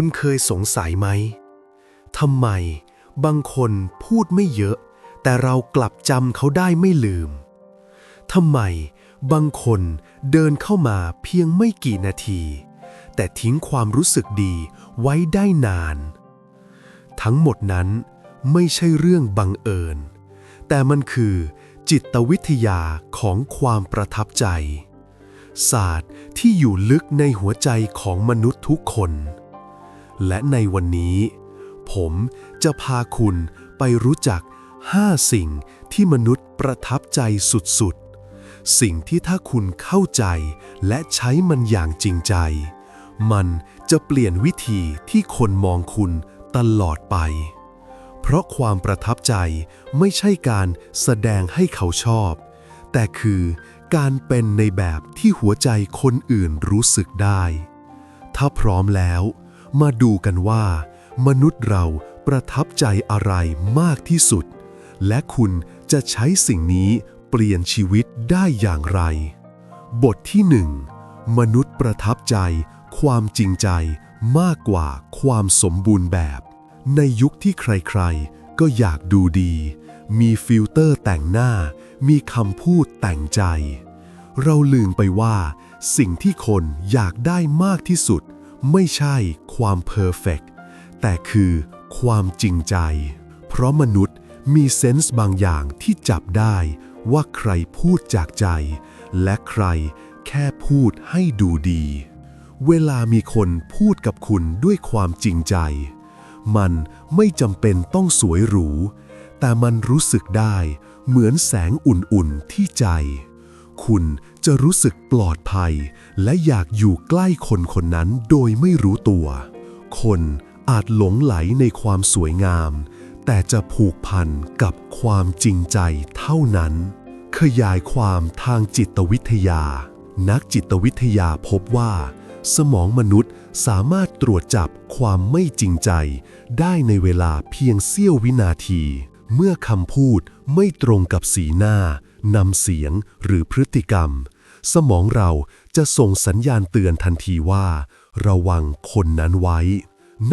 คุณเคยสงสัยไหมทำไมบางคนพูดไม่เยอะ แต่เรากลับจำเขาได้ไม่ลืมทำไมบางคนเดินเข้ามาเพียงไม่กี่นาที แต่ทิ้งความรู้สึกดีไว้ได้นาน ทั้งหมดนั้นไม่ใช่เรื่องบังเอิญ แต่มันคือจิตวิทยาของความประทับใจ ศาสตร์ที่อยู่ลึกในหัวใจของมนุษย์ทุกคน และในวันนี้ ผมจะพาคุณไปรู้จัก 5 สิ่งที่มนุษย์ประทับใจสุดๆ สิ่งที่ถ้าคุณเข้าใจและใช้มันอย่างจริงใจ มันจะเปลี่ยนวิธีที่คนมองคุณตลอดไป เพราะความประทับใจไม่ใช่การแสดงให้เขาชอบ แต่คือการเป็นในแบบที่หัวใจคนอื่นรู้สึกได้ ถ้าพร้อมแล้ว มาดูกันว่า มนุษย์เราประทับใจอะไรมากที่สุด และคุณจะใช้สิ่งนี้เปลี่ยนชีวิตได้อย่างไร บทที่หนึ่งมนุษย์ประทับใจ ความจริงใจมากกว่าความสมบูรณ์แบบ ในยุคที่ใครๆ ก็อยากดูดี มีฟิลเตอร์แต่งหน้า มีคำพูดแต่งใจ เราลืมไปว่า สิ่งที่คนอยากได้มากที่สุด ไม่ใช่ความเพอร์เฟกต์แต่คือความจริงใจ เพราะมนุษย์มีเซนส์บางอย่างที่จับได้ว่าใครพูดจากใจ และใครแค่พูดให้ดูดี เวลามีคนพูดกับคุณด้วยความจริงใจ มันไม่จำเป็นต้องสวยหรู แต่มันรู้สึกได้เหมือนแสงอุ่นๆที่ใจ คุณ จะรู้สึกปลอดภัย และอยากอยู่ใกล้คนคนนั้นโดยไม่รู้ตัว คนอาจหลงไหลในความสวยงาม แต่จะผูกพันกับความจริงใจเท่านั้น ขยายความทางจิตวิทยา นักจิตวิทยาพบว่า สมองมนุษย์สามารถตรวจจับความไม่จริงใจ ได้ในเวลาเพียงเสี้ยววินาที เมื่อคำพูดไม่ตรงกับสีหน้านำเสียงหรือพฤติกรรม สมองเราจะส่งสัญญาณเตือนทันทีว่า ระวังคนนั้นไว้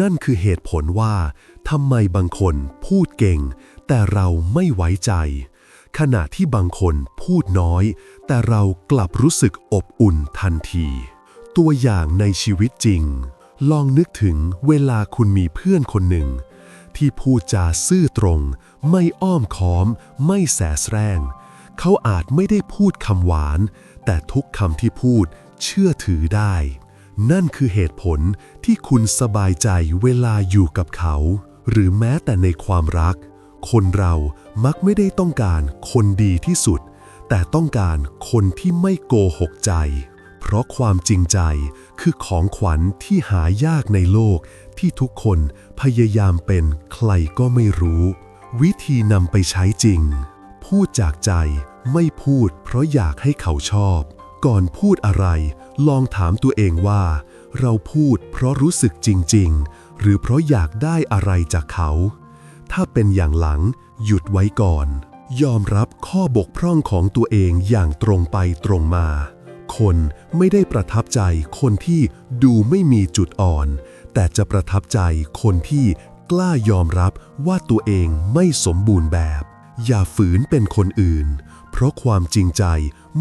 นั่นคือเหตุผลว่าทำไมบางคนพูดเก่ง แต่เราไม่ไว้ใจ ขณะที่บางคนพูดน้อย แต่เรากลับรู้สึกอบอุ่นทันที ตัวอย่างในชีวิตจริง ลองนึกถึงเวลาคุณมีเพื่อนคนหนึ่ง ที่พูดจาซื่อตรง ไม่อ้อมค้อม ไม่แสแสร้งเขาอาจไม่ได้พูดคำหวาน แต่ทุกคำที่พูดเชื่อถือได้ นั่นคือเหตุผลที่คุณสบายใจเวลาอยู่กับเขา หรือแม้แต่ในความรัก คนเรามักไม่ได้ต้องการคนดีที่สุด แต่ต้องการคนที่ไม่โกหกใจ เพราะความจริงใจคือของขวัญที่หายากในโลกที่ทุกคนพยายามเป็นใครก็ไม่รู้ วิธีนำไปใช้จริง พูดจากใจ ไม่พูดเพราะอยากให้เขาชอบ ก่อนพูดอะไร ลองถามตัวเองว่า เราพูดเพราะรู้สึกจริง ๆ หรือเพราะอยากได้อะไรจากเขา ถ้าเป็นอย่างหลัง หยุดไว้ก่อน ยอมรับข้อบกพร่องของตัวเองอย่างตรงไปตรงมา คนไม่ได้ประทับใจคนที่ดูไม่มีจุดอ่อน แต่จะประทับใจคนที่กล้ายอมรับว่าตัวเองไม่สมบูรณ์แบบ อย่าฝืนเป็นคนอื่น เพราะความจริงใจ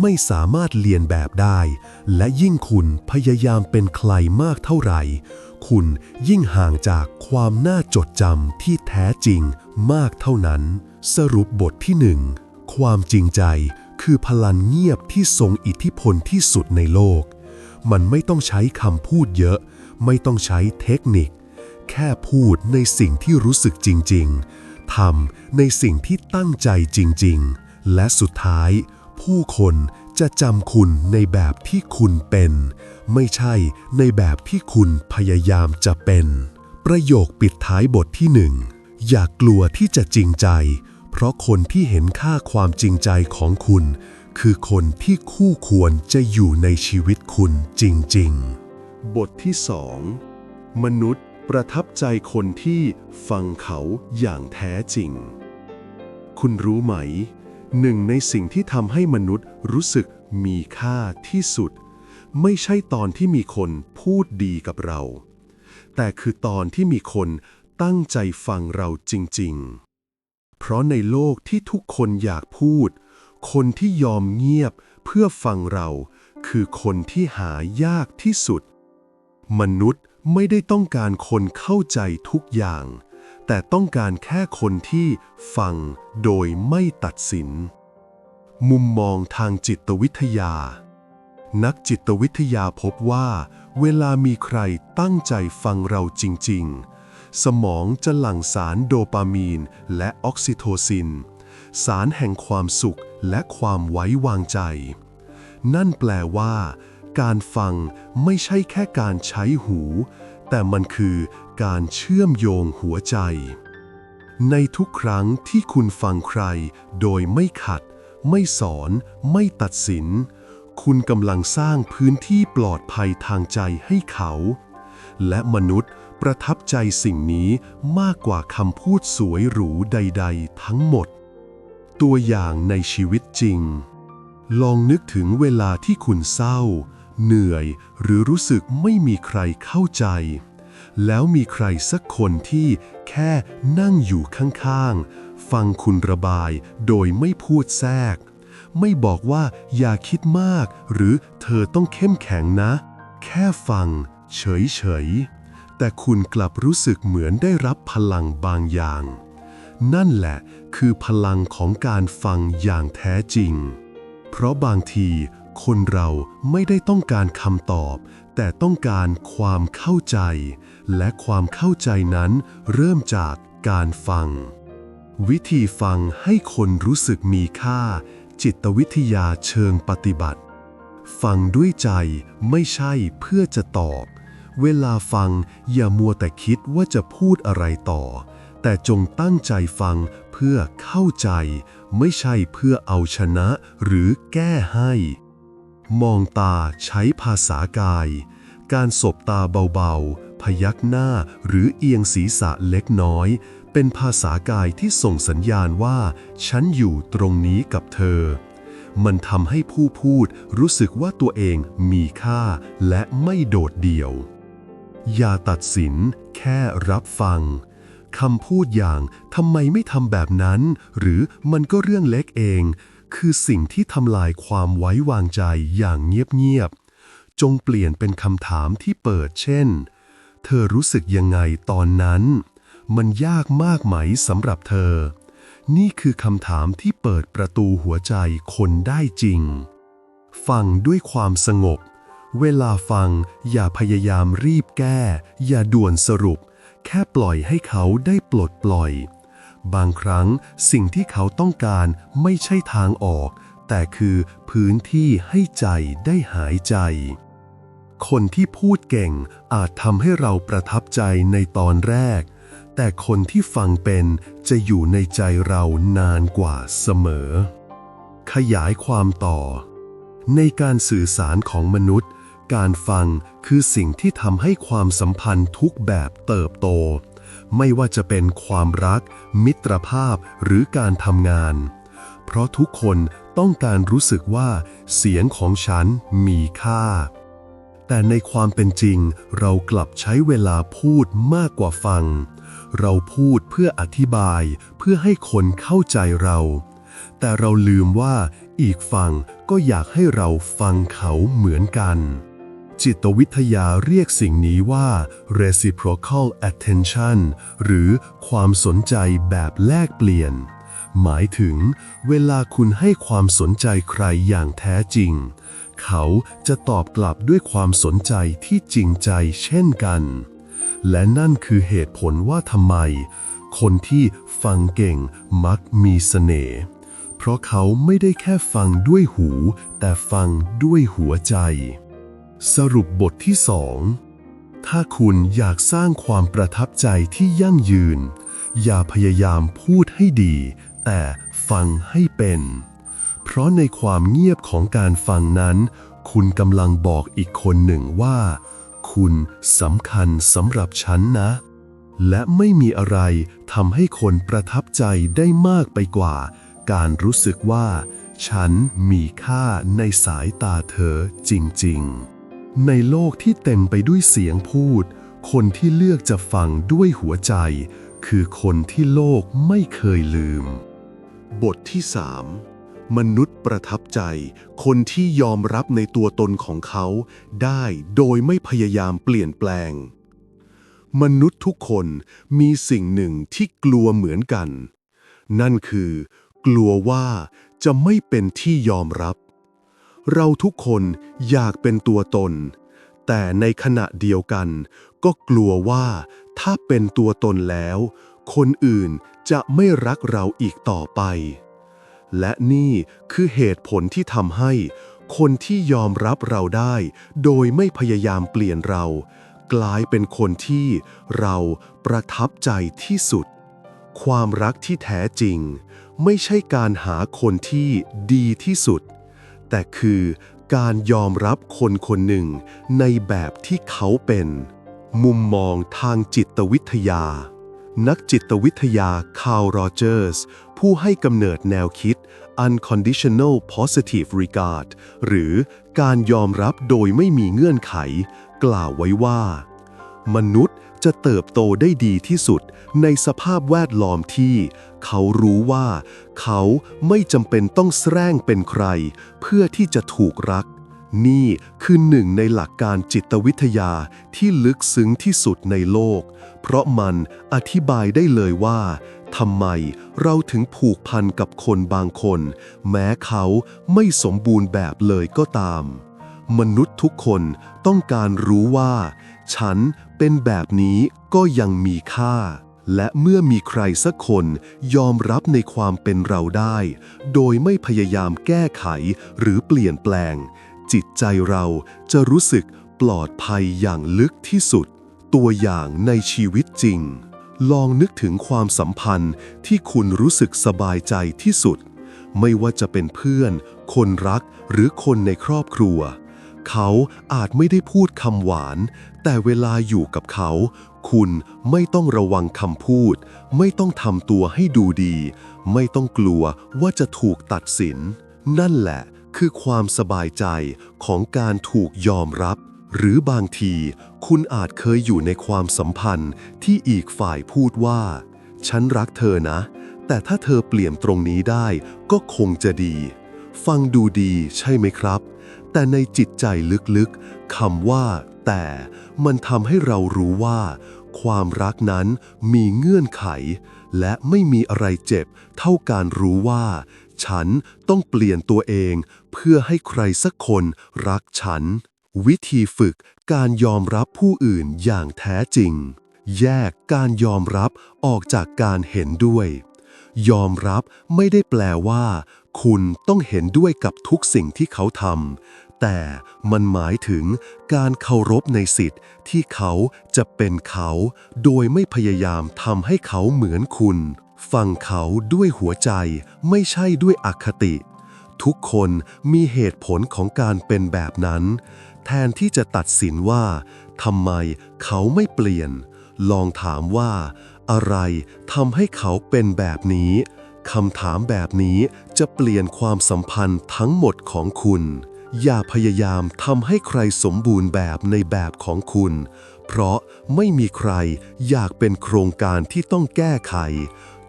ไม่สามารถเลียนแบบได้ และยิ่งคุณพยายามเป็นใครมากเท่าไหร่ คุณยิ่งห่างจากความน่าจดจำที่แท้จริงมากเท่านั้น สรุปบทที่หนึ่งความจริงใจคือพลังเงียบที่ทรงอิทธิพลที่สุดในโลก มันไม่ต้องใช้คำพูดเยอะ ไม่ต้องใช้เทคนิค แค่พูดในสิ่งที่รู้สึกจริง ๆ ทำในสิ่งที่ตั้งใจจริง ๆ และสุดท้าย ผู้คนจะจำคุณในแบบที่คุณเป็น ไม่ใช่ในแบบที่คุณพยายามจะเป็น ประโยคปิดท้ายบทที่หนึ่งอย่ากลัวที่จะจริงใจ เพราะคนที่เห็นค่าความจริงใจของคุณ คือคนที่คู่ควรจะอยู่ในชีวิตคุณจริง ๆ บทที่สองมนุษย์ ประทับใจคนที่ฟังเขาอย่างแท้จริง คุณรู้ไหม หนึ่งในสิ่งที่ทำให้มนุษย์รู้สึกมีค่าที่สุด ไม่ใช่ตอนที่มีคนพูดดีกับเรา แต่คือตอนที่มีคนตั้งใจฟังเราจริง ๆ เพราะในโลกที่ทุกคนอยากพูด คนที่ยอมเงียบเพื่อฟังเรา คือคนที่หายากที่สุด มนุษย์ ไม่ได้ต้องการคนเข้าใจทุกอย่าง แต่ต้องการแค่คนที่ฟังโดยไม่ตัดสิน มุมมองทางจิตวิทยา นักจิตวิทยาพบว่า เวลามีใครตั้งใจฟังเราจริง ๆ สมองจะหลั่งสารโดปามีนและออกซิโทซิน สารแห่งความสุขและความไว้วางใจ นั่นแปลว่า การฟังไม่ใช่แค่การใช้หู แต่มันคือการเชื่อมโยงหัวใจ ในทุกครั้งที่คุณฟังใคร โดยไม่ขัด ไม่สอน ไม่ตัดสิน คุณกำลังสร้างพื้นที่ปลอดภัยทางใจให้เขา และมนุษย์ประทับใจสิ่งนี้มากกว่าคำพูดสวยหรูใด ๆ ทั้งหมด ตัวอย่างในชีวิตจริงลองนึกถึงเวลาที่คุณเศร้า เหนื่อยหรือรู้สึกไม่มีใครเข้าใจ แล้วมีใครสักคนที่แค่นั่งอยู่ข้างๆ ฟังคุณระบายโดยไม่พูดแทรก ไม่บอกว่าอย่าคิดมากหรือเธอต้องเข้มแข็งนะ แค่ฟังเฉยๆ แต่คุณกลับรู้สึกเหมือนได้รับพลังบางอย่าง นั่นแหละคือพลังของการฟังอย่างแท้จริง เพราะบางที คนเราไม่ได้ต้องการคำตอบ แต่ต้องการความเข้าใจ และความเข้าใจนั้นเริ่มจากการฟัง วิธีฟังให้คนรู้สึกมีค่า จิตวิทยาเชิงปฏิบัติ ฟังด้วยใจไม่ใช่เพื่อจะตอบ เวลาฟังอย่ามัวแต่คิดว่าจะพูดอะไรต่อ แต่จงตั้งใจฟังเพื่อเข้าใจ ไม่ใช่เพื่อเอาชนะหรือแก้ให้ มองตาใช้ภาษากาย การสบตาเบาๆ พยักหน้าหรือเอียงศีรษะเล็กน้อย เป็นภาษากายที่ส่งสัญญาณว่า ฉันอยู่ตรงนี้กับเธอ มันทำให้ผู้พูดรู้สึกว่าตัวเองมีค่าและไม่โดดเดี่ยว อย่าตัดสิน แค่รับฟังคำพูดอย่างทำไมไม่ทำแบบนั้น หรือมันก็เรื่องเล็กเอง คือสิ่งที่ทำลายความไว้วางใจอย่างเงียบๆ จงเปลี่ยนเป็นคำถามที่เปิดเช่น เธอรู้สึกยังไงตอนนั้น มันยากมากไหมสำหรับเธอ นี่คือคำถามที่เปิดประตูหัวใจคนได้จริง ฟังด้วยความสงบ เวลาฟังอย่าพยายามรีบแก้ อย่าด่วนสรุป แค่ปล่อยให้เขาได้ปลดปล่อย บางครั้งสิ่งที่เขาต้องการไม่ใช่ทางออก แต่คือพื้นที่ให้ใจได้หายใจ คนที่พูดเก่งอาจทำให้เราประทับใจในตอนแรก แต่คนที่ฟังเป็นจะอยู่ในใจเรานานกว่าเสมอ ขยายความต่อ ในการสื่อสารของมนุษย์ การฟังคือสิ่งที่ทำให้ความสัมพันธ์ทุกแบบเติบโต ไม่ว่าจะเป็นความรัก มิตรภาพหรือการทำงาน เพราะทุกคนต้องการรู้สึกว่า เสียงของฉันมีค่า แต่ในความเป็นจริง เรากลับใช้เวลาพูดมากกว่าฟัง เราพูดเพื่ออธิบายเพื่อให้คนเข้าใจเรา แต่เราลืมว่าอีกฝั่งก็อยากให้เราฟังเขาเหมือนกัน จิตวิทยาเรียกสิ่งนี้ว่า reciprocal attention หรือความสนใจแบบแลกเปลี่ยน หมายถึง เวลาคุณให้ความสนใจใครอย่างแท้จริง เขาจะตอบกลับด้วยความสนใจที่จริงใจเช่นกัน และนั่นคือเหตุผลว่าทำไม คนที่ฟังเก่งมักมีเสน่ห์เพราะเขาไม่ได้แค่ฟังด้วยหู แต่ฟังด้วยหัวใจ สรุปบทที่สองถ้าคุณอยากสร้างความประทับใจที่ยั่งยืน อย่าพยายามพูดให้ดี แต่ฟังให้เป็น เพราะในความเงียบของการฟังนั้น คุณกำลังบอกอีกคนหนึ่งว่า คุณสำคัญสำหรับฉันนะ และไม่มีอะไรทำให้คนประทับใจได้มากไปกว่า การรู้สึกว่า ฉันมีค่าในสายตาเธอจริง ๆ ในโลกที่เต็มไปด้วยเสียงพูด คนที่เลือกจะฟังด้วยหัวใจ คือคนที่โลกไม่เคยลืม บทที่3มนุษย์ประทับใจ คนที่ยอมรับในตัวตนของเขาได้โดยไม่พยายามเปลี่ยนแปลง มนุษย์ทุกคนมีสิ่งหนึ่งที่กลัวเหมือนกัน นั่นคือ กลัวว่าจะไม่เป็นที่ยอมรับ เราทุกคนอยากเป็นตัวตน แต่ในขณะเดียวกัน ก็กลัวว่าถ้าเป็นตัวตนแล้ว คนอื่นจะไม่รักเราอีกต่อไป และนี่คือเหตุผลที่ทำให้ คนที่ยอมรับเราได้ โดยไม่พยายามเปลี่ยนเรา กลายเป็นคนที่เราประทับใจที่สุด ความรักที่แท้จริง ไม่ใช่การหาคนที่ดีที่สุด แต่คือการยอมรับคนคนหนึ่งในแบบที่เขาเป็น มุมมองทางจิตวิทยา นักจิตวิทยาคาร์ลโรเจอร์ส ผู้ให้กำเนิดแนวคิด unconditional positive regard หรือการยอมรับโดยไม่มีเงื่อนไข กล่าวไว้ว่า มนุษย์ จะเติบโตได้ดีที่สุดในสภาพแวดล้อมที่ เขารู้ว่า เขาไม่จำเป็นต้องแสร้งเป็นใคร เพื่อที่จะถูกรัก นี่คือหนึ่งในหลักการจิตวิทยาที่ลึกซึ้งที่สุดในโลก เพราะมันอธิบายได้เลยว่าทำไมเราถึงผูกพันกับคนบางคน แม้เขาไม่สมบูรณ์แบบเลยก็ตาม มนุษย์ทุกคนต้องการรู้ว่า ฉัน เป็นแบบนี้ก็ยังมีค่า และเมื่อมีใครสักคนยอมรับในความเป็นเราได้ โดยไม่พยายามแก้ไขหรือเปลี่ยนแปลง จิตใจเราจะรู้สึกปลอดภัยอย่างลึกที่สุด ตัวอย่างในชีวิตจริง ลองนึกถึงความสัมพันธ์ที่คุณรู้สึกสบายใจที่สุด ไม่ว่าจะเป็นเพื่อน คนรักหรือคนในครอบครัว เขาอาจไม่ได้พูดคำหวาน แต่เวลาอยู่กับเขา คุณไม่ต้องระวังคำพูด ไม่ต้องทำตัวให้ดูดี ไม่ต้องกลัวว่าจะถูกตัดสิน นั่นแหละคือความสบายใจของการถูกยอมรับ หรือบางที คุณอาจเคยอยู่ในความสัมพันธ์ที่อีกฝ่ายพูดว่า ฉันรักเธอนะ แต่ถ้าเธอเปลี่ยนตรงนี้ได้ก็คงจะดี ฟังดูดีใช่ไหมครับ แต่ในจิตใจลึกๆคำว่า แต่มันทำให้เรารู้ว่า ความรักนั้นมีเงื่อนไข และไม่มีอะไรเจ็บ เท่าการรู้ว่า ฉันต้องเปลี่ยนตัวเอง เพื่อให้ใครสักคนรักฉัน วิธีฝึกการยอมรับผู้อื่นอย่างแท้จริง แยกการยอมรับออกจากการเห็นด้วย ยอมรับไม่ได้แปลว่า คุณต้องเห็นด้วยกับทุกสิ่งที่เขาทำ แต่มันหมายถึงการเคารพในสิทธิ์ที่เขาจะเป็นเขา โดยไม่พยายามทำให้เขาเหมือนคุณ ฟังเขาด้วยหัวใจไม่ใช่ด้วยอคติ ทุกคนมีเหตุผลของการเป็นแบบนั้น แทนที่จะตัดสินว่าทำไมเขาไม่เปลี่ยน ลองถามว่า อะไรทำให้เขาเป็นแบบนี้คำถามแบบนี้จะเปลี่ยนความสัมพันธ์ทั้งหมดของคุณ อย่าพยายามทำให้ใครสมบูรณ์แบบในแบบของคุณ เพราะไม่มีใครอยากเป็นโครงการที่ต้องแก้ไข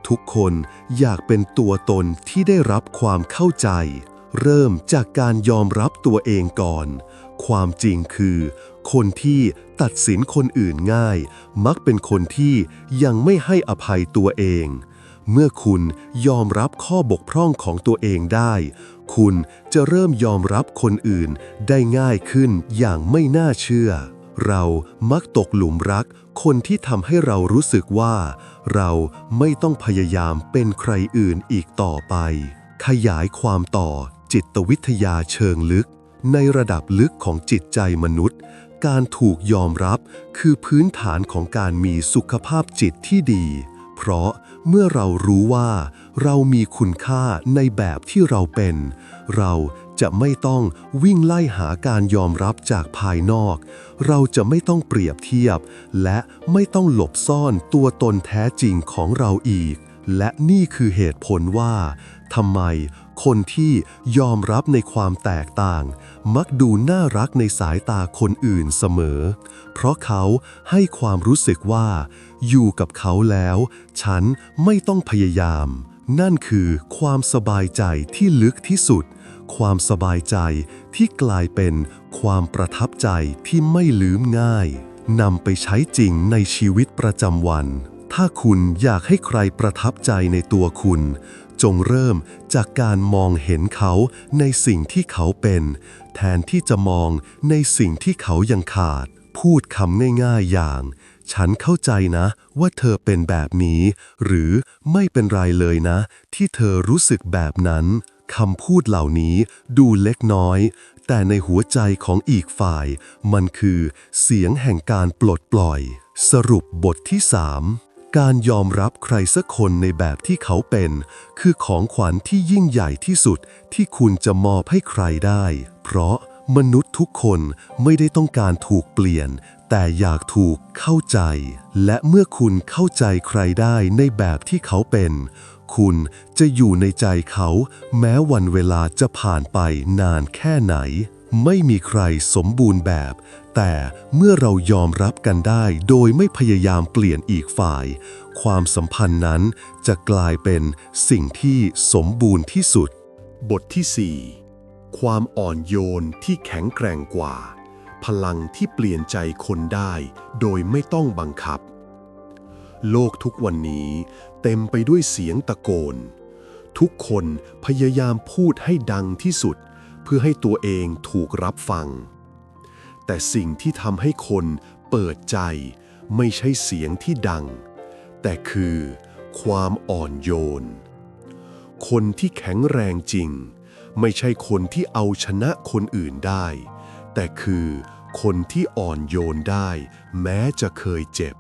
ทุกคนอยากเป็นตัวตนที่ได้รับความเข้าใจ เริ่มจากการยอมรับตัวเองก่อน ความจริงคือ คนที่ตัดสินคนอื่นง่าย มักเป็นคนที่ยังไม่ให้อภัยตัวเอง เมื่อคุณยอมรับข้อบกพร่องของตัวเองได้ คุณจะเริ่มยอมรับคนอื่นได้ง่ายขึ้นอย่างไม่น่าเชื่อ เรามักตกหลุมรักคนที่ทำให้เรารู้สึกว่า เราไม่ต้องพยายามเป็นใครอื่นอีกต่อไป ขยายความต่อจิตวิทยาเชิงลึก ในระดับลึกของจิตใจมนุษย์ การถูกยอมรับคือพื้นฐานของการมีสุขภาพจิตที่ดี เพราะเมื่อเรารู้ว่า เรามีคุณค่าในแบบที่เราเป็น เราจะไม่ต้องวิ่งไล่หาการยอมรับจากภายนอก เราจะไม่ต้องเปรียบเทียบ และไม่ต้องหลบซ่อนตัวตนแท้จริงของเราอีก และนี่คือเหตุผลว่าทำไมคนที่ยอมรับในความแตกต่าง มักดูน่ารักในสายตาคนอื่นเสมอ เพราะเขาให้ความรู้สึกว่า อยู่กับเขาแล้ว ฉันไม่ต้องพยายาม นั่นคือความสบายใจที่ลึกที่สุด ความสบายใจที่กลายเป็นความประทับใจที่ไม่ลืมง่ายนำไปใช้จริงในชีวิตประจำวัน ถ้าคุณอยากให้ใครประทับใจในตัวคุณ จงเริ่มจากการมองเห็นเขาในสิ่งที่เขาเป็น แทนที่จะมองในสิ่งที่เขายังขาด พูดคำง่ายๆอย่าง ฉันเข้าใจนะว่าเธอเป็นแบบนี้ หรือไม่เป็นไรเลยนะ ที่เธอรู้สึกแบบนั้นคำพูดเหล่านี้ดูเล็กน้อย แต่ในหัวใจของอีกฝ่าย มันคือเสียงแห่งการปลดปล่อย สรุปบทที่ 3 การยอมรับใครสักคนในแบบที่เขาเป็น คือของขวัญที่ยิ่งใหญ่ที่สุดที่คุณจะมอบให้ใครได้ เพราะมนุษย์ทุกคนไม่ได้ต้องการถูกเปลี่ยน แต่อยากถูกเข้าใจ และเมื่อคุณเข้าใจใครได้ในแบบที่เขาเป็น คุณจะอยู่ในใจเขา แม้วันเวลาจะผ่านไปนานแค่ไหน ไม่มีใครสมบูรณ์แบบ แต่เมื่อเรายอมรับกันได้ โดยไม่พยายามเปลี่ยนอีกฝ่าย ความสัมพันธ์นั้นจะกลายเป็นสิ่งที่สมบูรณ์ที่สุด บทที่ 4 ความอ่อนโยนที่แข็งแกร่งกว่า พลังที่เปลี่ยนใจคนได้โดยไม่ต้องบังคับ โลกทุกวันนี้เต็มไปด้วยเสียงตะโกน ทุกคนพยายามพูดให้ดังที่สุด เพื่อให้ตัวเองถูกรับฟัง แต่สิ่งที่ทำให้คนเปิดใจไม่ใช่เสียงที่ดัง แต่คือความอ่อนโยน คนที่แข็งแรงจริง ไม่ใช่คนที่เอาชนะคนอื่นได้ แต่คือ คนที่อ่อนโยนได้ แม้จะเคยเจ็บ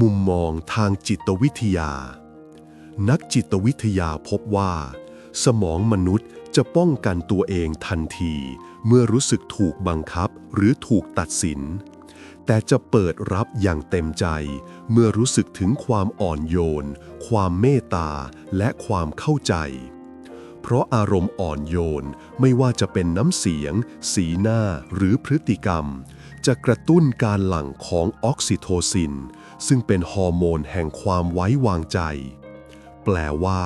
มุมมองทางจิตวิทยา นักจิตวิทยาพบว่า สมองมนุษย์จะป้องกันตัวเองทันที เมื่อรู้สึกถูกบังคับหรือถูกตัดสิน แต่จะเปิดรับอย่างเต็มใจ เมื่อรู้สึกถึงความอ่อนโยน ความเมตตาและความเข้าใจ เพราะอารมณ์อ่อนโยน ไม่ว่าจะเป็นน้ำเสียง สีหน้าหรือพฤติกรรม จะกระตุ้นการหลั่งของออกซิโทซิน ซึ่งเป็นฮอร์โมนแห่งความไว้วางใจ แปลว่า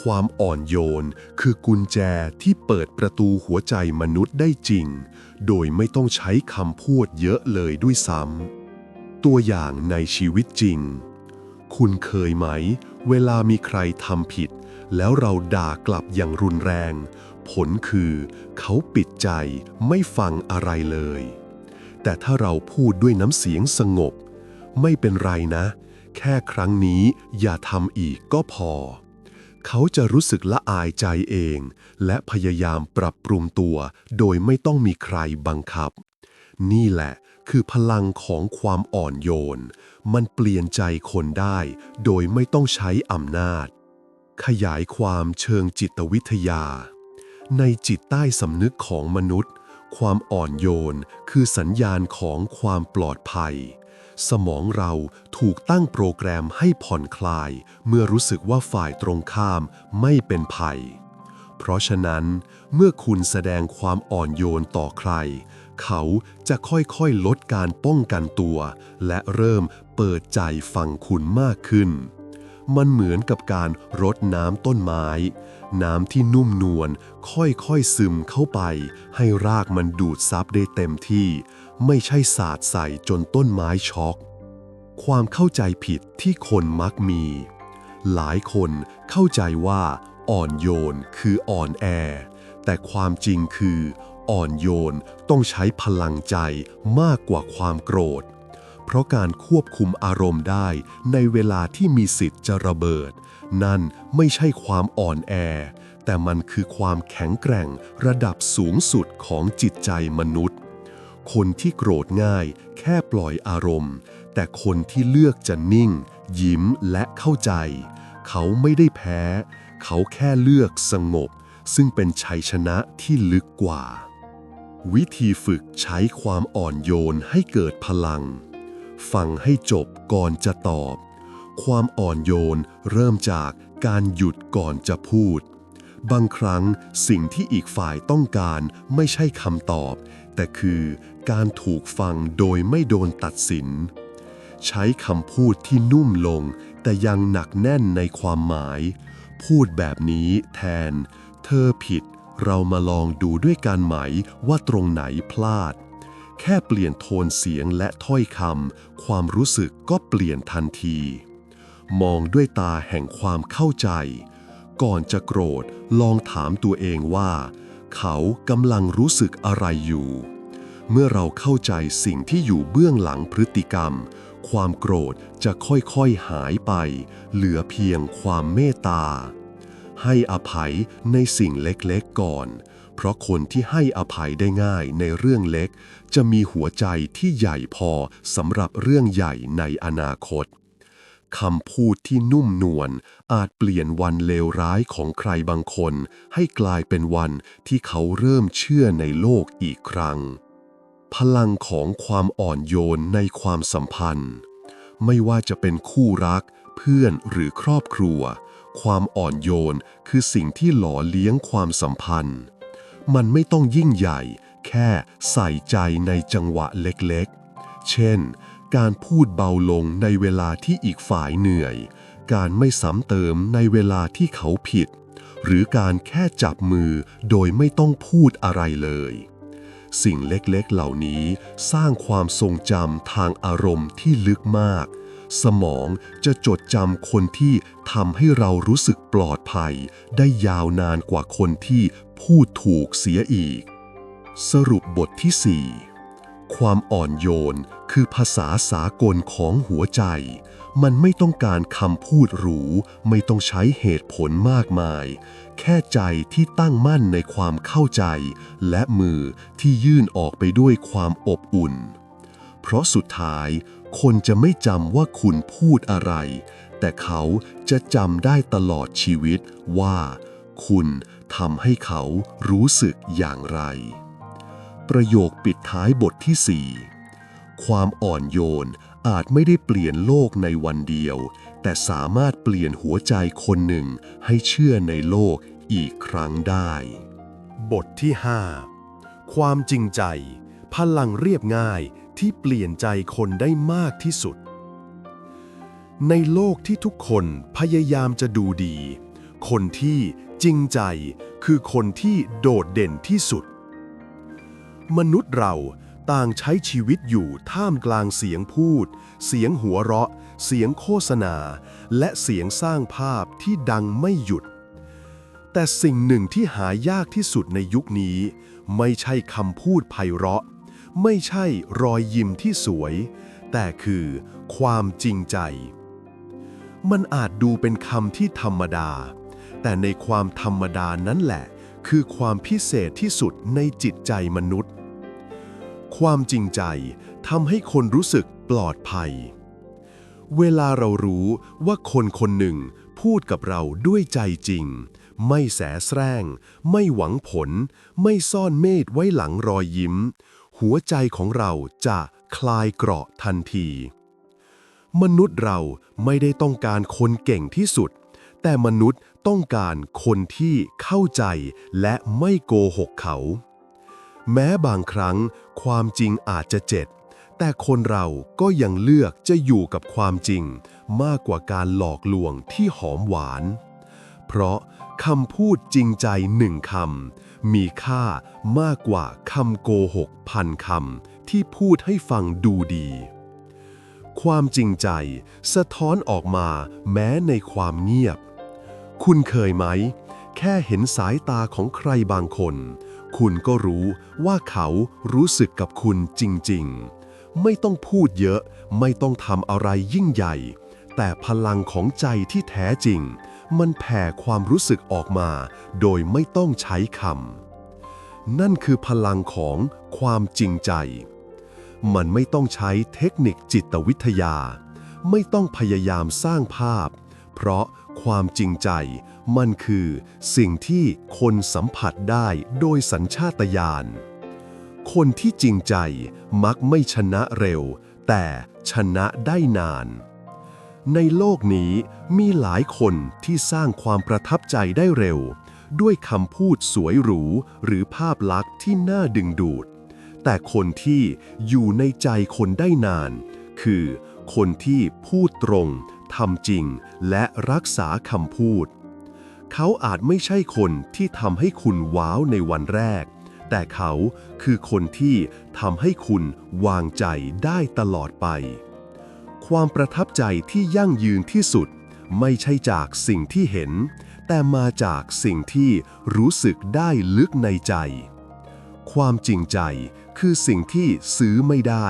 ความอ่อนโยนคือกุญแจที่เปิดประตูหัวใจมนุษย์ได้จริง โดยไม่ต้องใช้คำพูดเยอะเลยด้วยซ้ำตัวอย่างในชีวิตจริง คุณเคยไหม เวลามีใครทำผิด แล้วเราด่ากลับอย่างรุนแรง ผลคือ เขาปิดใจไม่ฟังอะไรเลย แต่ถ้าเราพูดด้วยน้ำเสียงสงบ ไม่เป็นไรนะ แค่ครั้งนี้อย่าทำอีกก็พอ เขาจะรู้สึกละอายใจเอง และพยายามปรับปรุงตัว โดยไม่ต้องมีใครบังคับ นี่แหละคือพลังของความอ่อนโยน มันเปลี่ยนใจคนได้โดยไม่ต้องใช้อำนาจ ขยายความเชิงจิตวิทยา ในจิตใต้สำนึกของมนุษย์ ความอ่อนโยนคือสัญญาณของความปลอดภัย สมองเราถูกตั้งโปรแกรมให้ผ่อนคลาย เมื่อรู้สึกว่าฝ่ายตรงข้ามไม่เป็นภัย เพราะฉะนั้น เมื่อคุณแสดงความอ่อนโยนต่อใครเขาจะค่อยๆ ลดการป้องกันตัว และเริ่ม เปิดใจฟังคุณมากขึ้น มันเหมือนกับการรดน้ำต้นไม้ น้ำที่นุ่มนวลค่อยๆซึมเข้าไป ให้รากมันดูดซับได้เต็มที่ ไม่ใช่สาดใส่จนต้นไม้ช็อกความเข้าใจผิดที่คนมักมี หลายคนเข้าใจว่า อ่อนโยนคืออ่อนแอ แต่ความจริงคือ อ่อนโยนต้องใช้พลังใจมากกว่าความโกรธ เพราะการควบคุมอารมณ์ได้ในเวลาที่มีสิทธิ์จะระเบิด นั่นไม่ใช่ความอ่อนแอ แต่มันคือความแข็งแกร่งระดับสูงสุดของจิตใจมนุษย์ คนที่โกรธง่ายแค่ปล่อยอารมณ์ แต่คนที่เลือกจะนิ่ง ยิ้มและเข้าใจ เขาไม่ได้แพ้ เขาแค่เลือกสงบ ซึ่งเป็นชัยชนะที่ลึกกว่า วิธีฝึกใช้ความอ่อนโยนให้เกิดพลัง ฟังให้จบก่อนจะตอบ ความอ่อนโยนเริ่มจากการหยุดก่อนจะพูด บางครั้งสิ่งที่อีกฝ่ายต้องการไม่ใช่คำตอบ แต่คือการถูกฟังโดยไม่โดนตัดสิน ใช้คำพูดที่นุ่มลง แต่ยังหนักแน่นในความหมาย พูดแบบนี้แทน เธอผิด เรามาลองดูด้วยกันไหมว่าตรงไหนพลาด แค่เปลี่ยนโทนเสียงและถ้อยคำความรู้สึกก็เปลี่ยนทันที มองด้วยตาแห่งความเข้าใจ ก่อนจะโกรธลองถามตัวเองว่า เขากำลังรู้สึกอะไรอยู่ เมื่อเราเข้าใจสิ่งที่อยู่เบื้องหลังพฤติกรรม ความโกรธจะค่อยๆหายไป เหลือเพียงความเมตตาให้อภัยในสิ่งเล็กๆก่อน เพราะคนที่ให้อภัยได้ง่ายในเรื่องเล็ก จะมีหัวใจที่ใหญ่พอสำหรับเรื่องใหญ่ในอนาคตคำพูดที่นุ่มนวลอาจเปลี่ยนวันเลวร้ายของใครบางคน ให้กลายเป็นวันที่เขาเริ่มเชื่อในโลกอีกครั้ง พลังของความอ่อนโยนในความสัมพันธ์ ไม่ว่าจะเป็นคู่รัก เพื่อนหรือครอบครัว ความอ่อนโยนคือสิ่งที่หล่อเลี้ยงความสัมพันธ์ มันไม่ต้องยิ่งใหญ่ แค่ใส่ใจในจังหวะเล็กๆ เช่น การพูดเบาลงในเวลาที่อีกฝ่ายเหนื่อย การไม่ซ้ำเติมในเวลาที่เขาผิด หรือการแค่จับมือโดยไม่ต้องพูดอะไรเลย สิ่งเล็กๆเหล่านี้สร้างความทรงจำทางอารมณ์ที่ลึกมาก สมองจะจดจำคนที่ทำให้เรารู้สึกปลอดภัย ได้ยาวนานกว่าคนที่ พูดถูกเสียอีก สรุปบทที่ 4 ความอ่อนโยนคือภาษาสากลของหัวใจ มันไม่ต้องการคำพูดหรู ไม่ต้องใช้เหตุผลมากมาย แค่ใจที่ตั้งมั่นในความเข้าใจ และมือที่ยื่นออกไปด้วยความอบอุ่น เพราะสุดท้ายคนจะไม่จำว่าคุณพูดอะไร แต่เขาจะจำได้ตลอดชีวิตว่า คุณ ทำให้เขารู้สึกอย่างไร ประโยคปิดท้ายบทที่4ความอ่อนโยนอาจไม่ได้เปลี่ยนโลกในวันเดียว แต่สามารถเปลี่ยนหัวใจคนหนึ่งให้เชื่อในโลกอีกครั้งได้ บทที่ 5 ความจริงใจ พลังเรียบง่ายที่เปลี่ยนใจคนได้มากที่สุด ในโลกที่ทุกคนพยายามจะดูดี คนที่ จริงใจคือคนที่โดดเด่นที่สุด มนุษย์เราต่างใช้ชีวิตอยู่ท่ามกลางเสียงพูด เสียงหัวเราะ เสียงโฆษณา และเสียงสร้างภาพที่ดังไม่หยุด แต่สิ่งหนึ่งที่หายากที่สุดในยุคนี้ ไม่ใช่คำพูดไพเราะ ไม่ใช่รอยยิ้มที่สวย แต่คือความจริงใจ มันอาจดูเป็นคำที่ธรรมดา แต่ในความธรรมดานั้นแหละ คือความพิเศษที่สุดในจิตใจมนุษย์ ความจริงใจทำให้คนรู้สึกปลอดภัย เวลาเรารู้ว่าคนคนหนึ่งพูดกับเราด้วยใจจริง ไม่แสแสร้ง ไม่หวังผล ไม่ซ่อนเมฆไว้หลังรอยยิ้ม หัวใจของเราจะคลายเกราะทันที มนุษย์เราไม่ได้ต้องการคนเก่งที่สุด แต่มนุษย์ ต้องการคนที่เข้าใจและไม่โกหกเขา แม้บางครั้งความจริงอาจจะเจ็บแต่คนเราก็ยังเลือกจะอยู่กับความจริง มากกว่าการหลอกลวงที่หอมหวาน เพราะคำพูดจริงใจหนึ่งคำมีค่ามากกว่าคำโกหกพันคำที่พูดให้ฟังดูดี ความจริงใจสะท้อนออกมาแม้ในความเงียบ คุณเคยไหม แค่เห็นสายตาของใครบางคน คุณก็รู้ว่าเขารู้สึกกับคุณจริง ๆ ไม่ต้องพูดเยอะ ไม่ต้องทำอะไรยิ่งใหญ่ แต่พลังของใจที่แท้จริง มันแผ่ความรู้สึกออกมา โดยไม่ต้องใช้คำนั่นคือพลังของความจริงใจ มันไม่ต้องใช้เทคนิคจิตวิทยา ไม่ต้องพยายามสร้างภาพ เพราะ ความจริงใจ มันคือสิ่งที่คนสัมผัสได้โดยสัญชาตญาณ คนที่จริงใจมักไม่ชนะเร็ว แต่ชนะได้นาน ในโลกนี้มีหลายคนที่สร้างความประทับใจได้เร็ว ด้วยคำพูดสวยหรูหรือภาพลักษณ์ที่น่าดึงดูด แต่คนที่อยู่ในใจคนได้นาน คือคนที่พูดตรง ทำจริงและรักษาคำพูด เขาอาจไม่ใช่คนที่ทำให้คุณว้าวในวันแรก แต่เขาคือคนที่ทำให้คุณวางใจได้ตลอดไป ความประทับใจที่ยั่งยืนที่สุด ไม่ใช่จากสิ่งที่เห็น แต่มาจากสิ่งที่รู้สึกได้ลึกในใจ ความจริงใจคือสิ่งที่ซื้อไม่ได้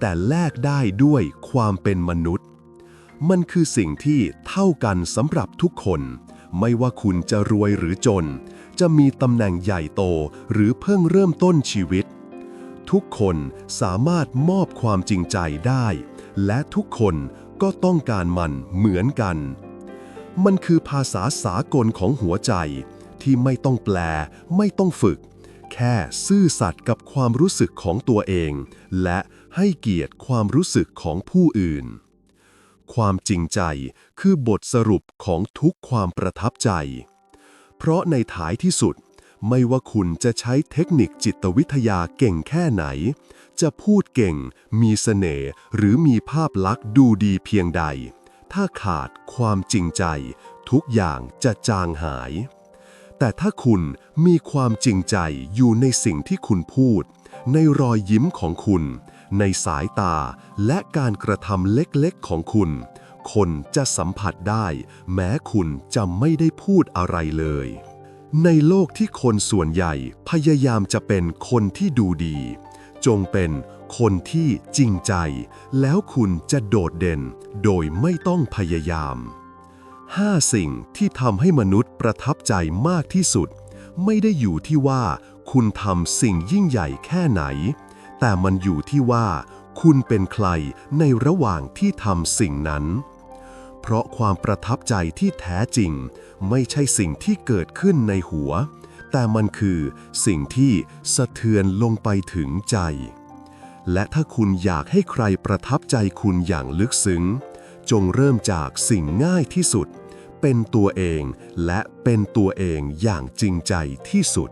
แต่แลกได้ด้วยความเป็นมนุษย์ มันคือสิ่งที่เท่ากันสำหรับทุกคน ไม่ว่าคุณจะรวยหรือจน จะมีตำแหน่งใหญ่โตหรือเพิ่งเริ่มต้นชีวิต ทุกคนสามารถมอบความจริงใจได้ และทุกคนก็ต้องการมันเหมือนกัน มันคือภาษาสากลของหัวใจ ที่ไม่ต้องแปล ไม่ต้องฝึก แค่ซื่อสัตย์กับความรู้สึกของตัวเอง และให้เกียรติความรู้สึกของผู้อื่น ความจริงใจ คือบทสรุปของทุกความประทับใจ เพราะในท้ายที่สุด ไม่ว่าคุณจะใช้เทคนิคจิตวิทยาเก่งแค่ไหน จะพูดเก่ง มีเสน่ห์หรือมีภาพลักษณ์ดูดีเพียงใด ถ้าขาดความจริงใจ ทุกอย่างจะจางหาย แต่ถ้าคุณมีความจริงใจอยู่ในสิ่งที่คุณพูด ในรอยยิ้มของคุณ ในสายตาและการกระทำเล็กๆของคุณ คนจะสัมผัสได้ แม้คุณจะไม่ได้พูดอะไรเลย ในโลกที่คนส่วนใหญ่พยายามจะเป็นคนที่ดูดี จงเป็นคนที่จริงใจ แล้วคุณจะโดดเด่นโดยไม่ต้องพยายามห้าสิ่งที่ทำให้มนุษย์ประทับใจมากที่สุด ไม่ได้อยู่ที่ว่าคุณทำสิ่งยิ่งใหญ่แค่ไหน แต่มันอยู่ที่ว่า คุณเป็นใครในระหว่างที่ทำสิ่งนั้น เพราะความประทับใจที่แท้จริง ไม่ใช่สิ่งที่เกิดขึ้นในหัว แต่มันคือสิ่งที่สะเทือนลงไปถึงใจ และถ้าคุณอยากให้ใครประทับใจคุณอย่างลึกซึ้ง จงเริ่มจากสิ่งง่ายที่สุด เป็นตัวเองและเป็นตัวเองอย่างจริงใจที่สุด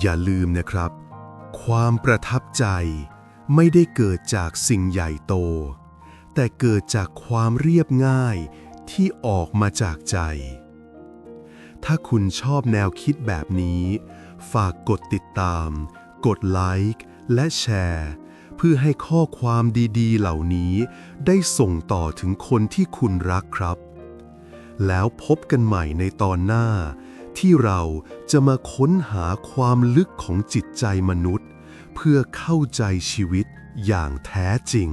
อย่าลืมนะครับ ความประทับใจไม่ได้เกิดจากสิ่งใหญ่โต แต่เกิดจากความเรียบง่ายที่ออกมาจากใจ ถ้าคุณชอบแนวคิดแบบนี้ ฝากกดติดตาม กดไลค์และแชร์ เพื่อให้ข้อความดีๆ เหล่านี้ได้ส่งต่อถึงคนที่คุณรักครับ แล้วพบกันใหม่ในตอนหน้า ที่เราจะมาค้นหาความลึกของจิตใจมนุษย์ เพื่อเข้าใจชีวิตอย่างแท้จริง